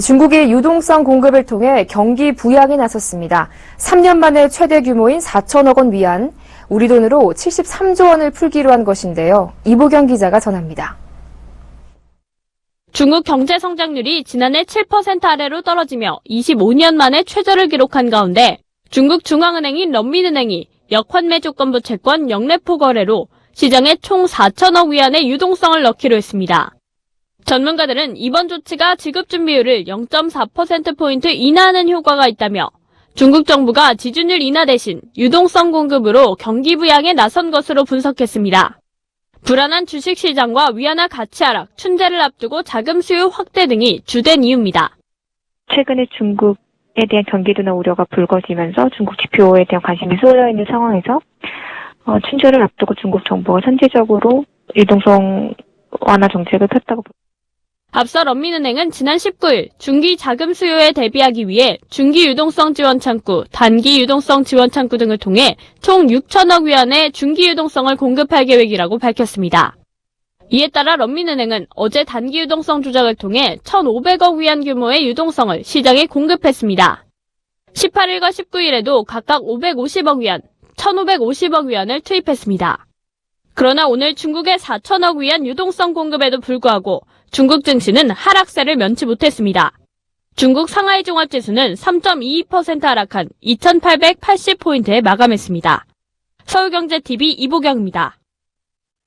중국이 유동성 공급을 통해 경기 부양에 나섰습니다. 3년 만에 최대 규모인 4천억 원 위안, 우리 돈으로 73조 원을 풀기로 한 것인데요. 이보경 기자가 전합니다. 중국 경제 성장률이 지난해 7% 아래로 떨어지며 25년 만에 최저를 기록한 가운데 중국 중앙은행인 런민은행이 역환매 조건부 채권 영래포 거래로 시장에 총 4천억 위안의 유동성을 넣기로 했습니다. 전문가들은 이번 조치가 지급 준비율을 0.4%포인트 인하하는 효과가 있다며 중국 정부가 지준율 인하 대신 유동성 공급으로 경기 부양에 나선 것으로 분석했습니다. 불안한 주식시장과 위안화 가치 하락, 춘제를 앞두고 자금 수요 확대 등이 주된 이유입니다. 최근에 중국에 대한 경기도나 우려가 불거지면서 중국 지표에 대한 관심이 쏠려 있는 상황에서 어, 춘절을 앞두고 중국 정부가 선제적으로 유동성 완화 정책을 폈다고 봅니다. 앞서 런민은행은 지난 19일 중기 자금 수요에 대비하기 위해 중기 유동성 지원 창구, 단기 유동성 지원 창구 등을 통해 총 6천억 위안의 중기 유동성을 공급할 계획이라고 밝혔습니다. 이에 따라 런민은행은 어제 단기 유동성 조작을 통해 1,500억 위안 규모의 유동성을 시장에 공급했습니다. 18일과 19일에도 각각 550억 위안, 1,550억 위안을 투입했습니다. 그러나 오늘 중국의 4천억 위안 유동성 공급에도 불구하고 중국 증시는 하락세를 면치 못했습니다. 중국 상하이 종합지수는 3.22% 하락한 2,880포인트에 마감했습니다. 서울경제TV 이보경입니다.